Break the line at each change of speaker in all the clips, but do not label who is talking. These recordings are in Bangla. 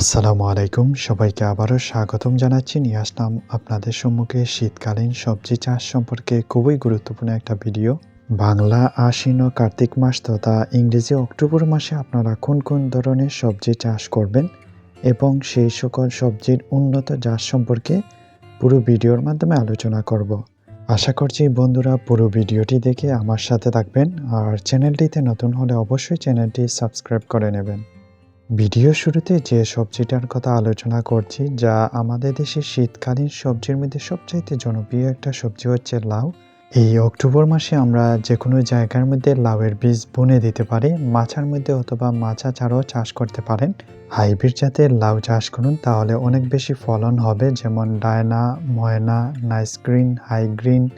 আসসালামু আলাইকুম। সবাইকে আবারও স্বাগতম জানাচ্ছি। নিয়ে আসলাম আপনাদের সম্মুখে শীতকালীন সবজি চাষ সম্পর্কে খুবই গুরুত্বপূর্ণ একটা ভিডিও। বাংলা, আশ্বিন ও কার্তিক মাস তথা ইংরেজি অক্টোবর মাসে আপনারা কোন কোন ধরনের সবজি চাষ করবেন এবং সেই সকল সবজির উন্নত চাষ সম্পর্কে পুরো ভিডিওর মাধ্যমে আলোচনা করব। আশা করছি বন্ধুরা পুরো ভিডিওটি দেখে আমার সাথে থাকবেন আর চ্যানেলটিতে নতুন হলে অবশ্যই চ্যানেলটি সাবস্ক্রাইব করে নেবেন। ভিডিও শুরুতে যে সবজিটার কথা আলোচনা করছি, যা আমাদের দেশে শীতকালীন সবজির মধ্যে সবচাইতে জনপ্রিয় একটা সবজি হচ্ছে লাউ। এই অক্টোবর মাসে আমরা যে কোনো জায়গার মধ্যে লাউয়ের বীজ বুনে দিতে পারি, মাছার মধ্যে অথবা মাছা ছাড়াও চাষ করতে পারেন। হাইব্রিড জাতের লাউ চাষ করুন, তাহলে অনেক বেশি ফলন হবে, যেমন Diana, Moyna nice high green,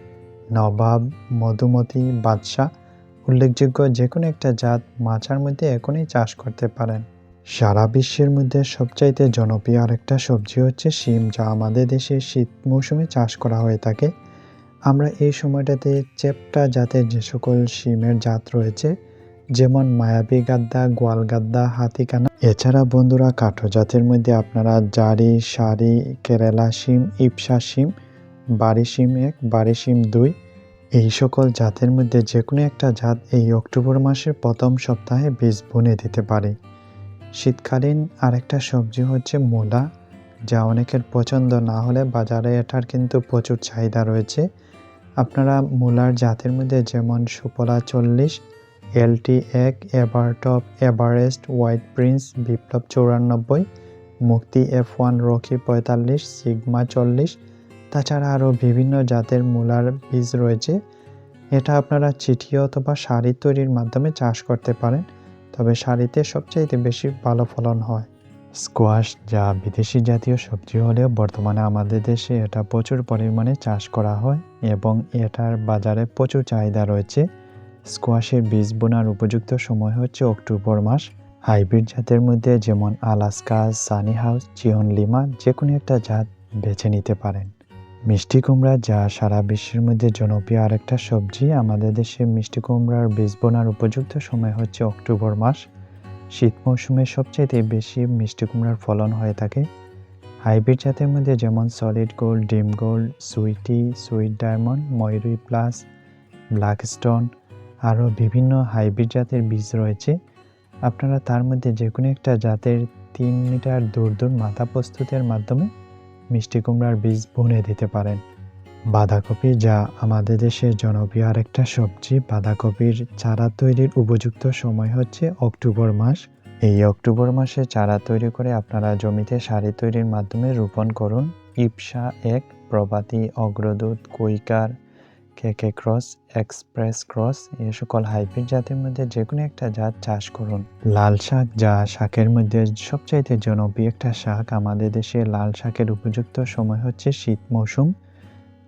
Nawab, Madhumati, Badshah. উল্লেখযোগ্য যে কোনো একটা জাত মাছার মধ্যে এখনই চাষ করতে পারেন। সারা বিশ্বের মধ্যে সবচাইতে জনপ্রিয় আরেকটা সবজি হচ্ছে শিম, যা আমাদের দেশে শীত মৌসুমে চাষ করা হয়ে থাকে। আমরা এই সময়টাতে চেপটা জাতের যে সকল শিমের জাত রয়েছে, যেমন মায়াবী গাদ্দা, গোয়াল গাদ্দা হাতিকানা এছাড়া বন্ধুরা কাঠো জাতের মধ্যে আপনারা জারি, সারি, কেরালা শিম, ইপসা শিম বাড়ি শিম এক বাড়ি শিম দুই, এই সকল জাতের মধ্যে যে কোনো একটা জাত এই অক্টোবর মাসের প্রথম সপ্তাহে বীজ বুনে দিতে পারে। শীতকালীন আরেকটা সবজি হচ্ছে মূলা যা অনেকের পছন্দ না হলে বাজারে এটার কিন্তু প্রচুর চাহিদা রয়েছে। আপনারা মূলার জাতের মধ্যে যেমন সুপলা চল্লিশ এলটি এক, Evertop, Everest, White Prince, Biplob চৌরানব্বই, Mukti F one, Rocky পঁয়তাল্লিশ, সিগমা চল্লিশ, তাছাড়া আরও বিভিন্ন জাতের মূলার বীজ রয়েছে। এটা আপনারা চিঠি অথবা শাড়ি তৈরির মাধ্যমে চাষ করতে পারেন। তবে শাড়িতে সবচাইতে বেশি ভালো ফলন হয়। স্কোয়াশ, যা বিদেশি জাতীয় সবজি হলেও বর্তমানে আমাদের দেশে এটা প্রচুর পরিমাণে চাষ করা হয় এবং এটার বাজারে প্রচুর চাহিদা রয়েছে। স্কোয়াশের বীজ বোনার উপযুক্ত সময় হচ্ছে অক্টোবর মাস। হাইব্রিড জাতের মধ্যে যেমন আলাস্কা, সানি হাউস, চিয়ন লিমা যে কোনো একটা জাত বেছে নিতে পারেন। মিষ্টি কুমড়া যা সারা বিশ্বের মধ্যে জনপ্রিয় আরেকটা সবজি আমাদের দেশে মিষ্টি কুমড়ার বীজ বোনার উপযুক্ত সময় হচ্ছে অক্টোবর মাস। শীত মৌসুমে সবচাইতে বেশি মিষ্টি কুমড়ার ফলন হয়ে থাকে। হাইব্রিড জাতের মধ্যে যেমন সলিড গোল্ড ডিম gold sweety sweet diamond Mayuri plus black stone আরও বিভিন্ন হাইব্রিড জাতের বীজ রয়েছে। আপনারা তার মধ্যে যে কোনো একটা জাতের তিন মিটার দূর দূর মাথা প্রস্তুতের মাধ্যমে মিষ্টি কুমড়ার বীজ বুনে দিতে পারেন। বাঁধাকপি যা আমাদের দেশে জনপ্রিয় আরেকটা সবজি। বাঁধাকপির চারা তৈরির উপযুক্ত সময় হচ্ছে অক্টোবর মাস। এই অক্টোবর মাসে চারা তৈরি করে আপনারা জমিতে সারি তৈরির মাধ্যমে রোপণ করুন। ইপসা এক, প্রভাতী, অগ্রদূত, কৈকার কেকে ক্রস এক্সপ্রেস ক্রস এ সকল হাইব্রিড জাতের মধ্যে যে কোনো একটা জাত চাষ করুন। লাল শাক যা শাকের মধ্যে সবচাইতে জনপ্রিয় একটা শাক আমাদের দেশে লাল শাকের উপযুক্ত সময় হচ্ছে শীত মৌসুম।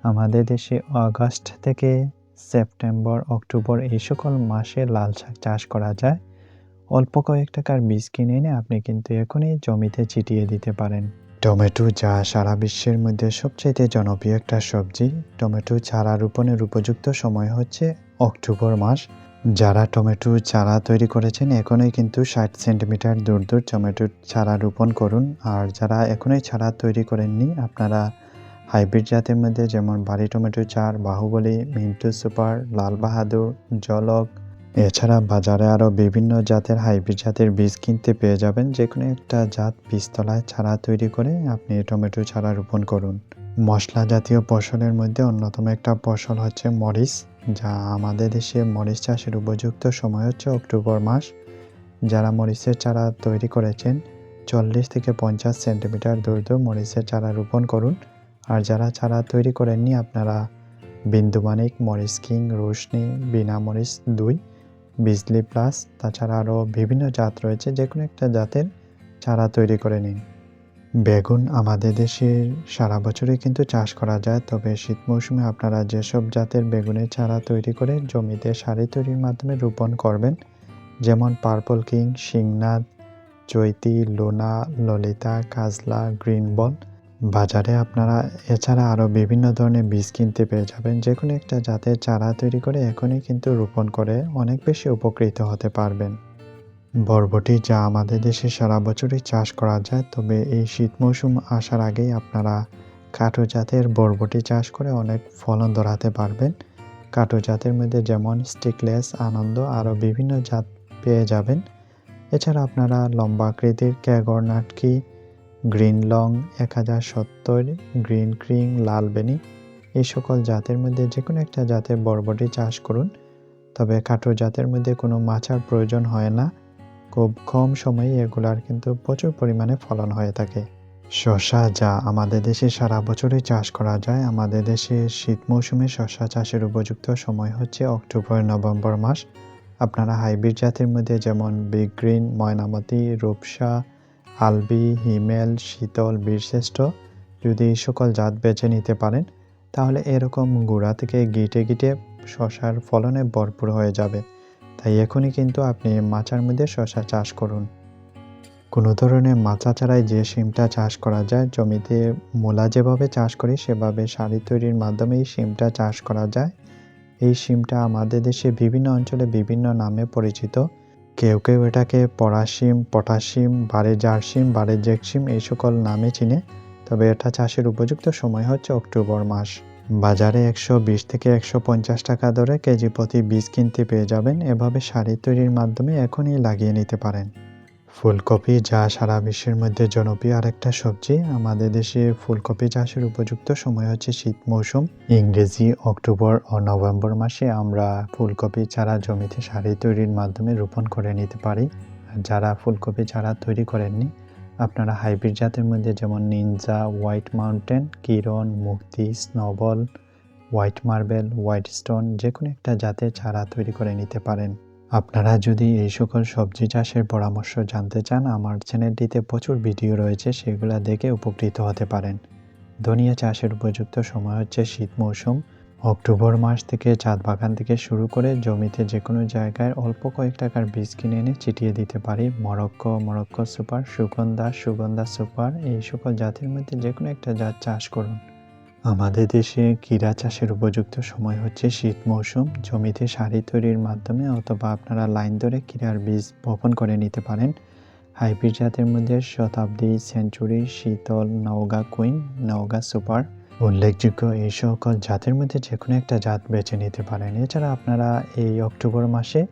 আমাদের দেশে আগস্ট থেকে সেপ্টেম্বর, অক্টোবর এই সকল মাসে লাল শাক চাষ করা যায়। অল্প কয়েক টাকার বীজ কিনে এনে আপনি কিন্তু এখনই জমিতে ছিটিয়ে দিতে পারেন। টমেটো যা সারা বিশ্বের মধ্যে সবচাইতে জনপ্রিয় একটা সবজি। টমেটো চারা রোপণের উপযুক্ত সময় হচ্ছে অক্টোবর মাস। যারা টমেটো চারা তৈরি করেছেন, এখনই কিন্তু ষাট সেন্টিমিটার দূর দূর টমেটোর চারা রোপণ করুন। আর যারা এখনই চারা তৈরি করেননি, আপনারা হাইব্রিড জাতের মধ্যে যেমন বাড়ি টমেটো চার, বাহুবলী, মিন্টু সুপার, লাল বাহাদুর, জলক এছাড়া বাজারে আরও বিভিন্ন জাতের হাইব্রিড জাতের বীজ কিনতে পেয়ে যাবেন। যে কোনো একটা জাত বীজতলায় চারা তৈরি করে আপনি টমেটো চারা রোপণ করুন। মশলা জাতীয় ফসলের মধ্যে অন্যতম একটা ফসল হচ্ছে মরিচ, যা আমাদের দেশে মরিচ চাষের উপযুক্ত সময় হচ্ছে অক্টোবর মাস। যারা মরিচের চারা তৈরি করেছেন, চল্লিশ থেকে পঞ্চাশ সেন্টিমিটার দূর দূর মরিচের চারা রোপণ করুন। আর যারা চারা তৈরি করেননি, আপনারা বিন্দুমানিক মরিচ কিং, রোশনি, বিনা মরিচ, দুই বিজলি প্লাস তাছাড়া আরও বিভিন্ন জাত রয়েছে যে কোনো একটা জাতের চারা তৈরি করে নিন। বেগুন আমাদের দেশে সারা বছরই কিন্তু চাষ করা যায়, তবে শীত মৌসুমে আপনারা যেসব জাতের বেগুনের চারা তৈরি করে জমিতে সারি তৈরির মাধ্যমে রোপণ করবেন, যেমন purple king, Shingnath, Chaiti, Lona, Lalita, Kajla, green ball বাজারে আপনারা এছাড়া আরও বিভিন্ন ধরনের বীজ কিনতে পেয়ে যাবেন। যে কোনো একটা জাতের চারা তৈরি করে এখনই কিন্তু রোপণ করে অনেক বেশি উপকৃত হতে পারবেন। বরবটি যা আমাদের দেশে সারা বছরই চাষ করা যায়, তবে এই শীত মৌসুম আসার আগেই আপনারা কাটো জাতের বরবটি চাষ করে অনেক ফলন ধরাতে পারবেন। কাটো জাতের মধ্যে যেমন স্টিকলেস, আনন্দ আরও বিভিন্ন জাত পেয়ে যাবেন। এছাড়া আপনারা লম্বা আকৃতির ক্যাগর, নাটকি গ্রিন লং, এক হাজার সত্তর, গ্রিন ক্রিং, লাল বেনি এই সকল জাতের মধ্যে যে কোনো একটা জাতের বরবটি চাষ করুন। তবে কাঠো জাতের মধ্যে কোনো মাচার প্রয়োজন হয় না। খুব কম সময়ে এগুলার কিন্তু প্রচুর পরিমাণে ফলন হয়ে থাকে। শশা যা আমাদের দেশে সারা বছরই চাষ করা যায়, আমাদের দেশে শীত মৌসুমে শশা চাষের উপযুক্ত সময় হচ্ছে অক্টোবর, নভেম্বর মাস। আপনারা হাইব্রিড জাতের মধ্যে যেমন বিগ গ্রিন, ময়নামতি, রূপসা আলবি, হিমেল, শীতল, বীরশ্রেষ্ঠ যদি এই সকল জাত বেছে নিতে পারেন, তাহলে এরকম গুঁড়া থেকে গিটে গিটে শশার ফলনে ভরপুর হয়ে যাবে। তাই এখনই কিন্তু আপনি মাচার মধ্যে শশা চাষ করুন। কোনো ধরনের মাচা ছাড়াই যে শিমটা চাষ করা যায়, জমিতে মূলা যেভাবে চাষ করি, সেভাবে শাড়ি তৈরির মাধ্যমে এই শিমটা চাষ করা যায়। এই শিমটা আমাদের দেশে বিভিন্ন অঞ্চলে বিভিন্ন নামে পরিচিত। কেউ কেউ এটাকে পরাশিম পটাশিম বারে জেকসিম এই সকল নামে চিনে। তবে এটা চাষের উপযুক্ত সময় হচ্ছে অক্টোবর মাস। বাজারে একশো বিশ থেকে একশো পঞ্চাশ টাকা দরে কেজি প্রতি বীজ কিনতে পেয়ে যাবেন। এভাবে শাড়ি তৈরির মাধ্যমে এখনই লাগিয়ে নিতে পারেন। ফুলকপি যা সারা বিশ্বের মধ্যে জনপ্রিয় আরেকটা সবজি। আমাদের দেশে ফুলকপি চাষের উপযুক্ত সময় হচ্ছে শীত মৌসুম। ইংরেজি অক্টোবর ও নভেম্বর মাসে আমরা ফুলকপি চারা জমিতে সারি তৈরির মাধ্যমে রোপণ করে নিতে পারি। যারা ফুলকপি চারা তৈরি করেননি, আপনারা হাইব্রিড জাতের মধ্যে যেমন Ninja, white mountain, Kiran, Mukti, snowball, white marble, white stone যে কোনো একটা জাতের চারা তৈরি করে নিতে পারেন। আপনারা যদি এই সকল সবজি চাষের পরামর্শ জানতে চান, আমার চ্যানেলটিতে প্রচুর ভিডিও রয়েছে, সেগুলো দেখে উপকৃত হতে পারেন। ধনিয়া চাষের উপযুক্ত সময় হচ্ছে শীত মৌসুম। অক্টোবর মাস থেকে চাঁদ বাগান থেকে শুরু করে জমিতে যে কোনো জায়গায় অল্প কয়েক টাকার বীজ কিনে এনে ছিটিয়ে দিতে পারি। Morocco Morocco super, Sugandha Sugandha super, এই সকল জাতের মধ্যে যে কোনো একটা জাত চাষ করুন। আমাদের দেশে কীরা চাষের উপযুক্ত সময় হচ্ছে শীত মৌসুম। জমিতে সারি তৈরির মাধ্যমে অথবা আপনারা লাইন ধরে কীরার বীজ বপন করে নিতে পারেন। হাইব্রিড জাতের মধ্যে শতাব্দী, সেঞ্চুরি, শীতল, নওগা কুইন, নওগা সুপার। উল্লেখযোগ্য এই সকল জাতের মধ্যে যে কোনো একটা জাত বেছে নিতে পারেন। এছাড়া আপনারা এই অক্টোবর মাসে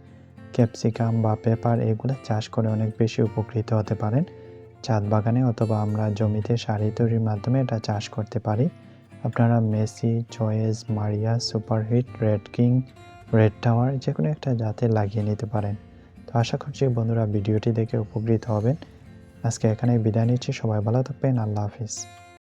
ক্যাপসিকাম বা পেপার এগুলো চাষ করে অনেক বেশি উপকৃত হতে পারেন। চাঁদ বাগানে অথবা আমরা জমিতে সারি তৈরির মাধ্যমে এটা চাষ করতে পারি। আপনারা Messi choice Maria, superhit, red king, red tower যে কোনো একটা জাতে লাগিয়ে নিতে পারেন। তো আশা করছি বন্ধুরা ভিডিওটি দেখে উপকৃত হবেন। আজকে এখানে বিদায় নিচ্ছি। সবাই ভালো থাকবেন। আল্লাহ হাফিজ।